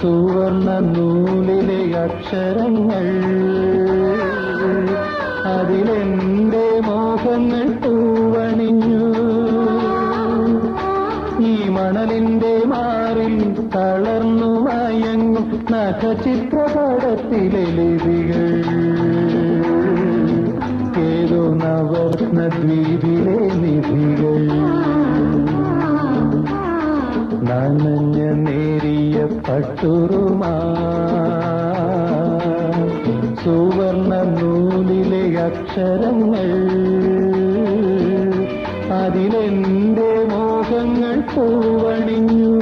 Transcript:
സുവർണ നൂലിലെ അക്ഷരങ്ങൾ. അതിലെന്റെ മോഹങ്ങൾ പൂവണിഞ്ഞു ഈ മണലിന്റെ മാറിൽ തളർന്നു മയങ്ങും നഖചിത്രപടത്തിലെ ലിപികൾ. ഏതോ നവർന്ന ദ്വീപിലെ നിധികൾ. നനഞ്ഞ നേരിയ പട്ടുറുമാ. സുവർണ നൂലിലെ അക്ഷരങ്ങൾ. അതിലെന്റെ മോഹങ്ങൾ പൂവണിഞ്ഞു.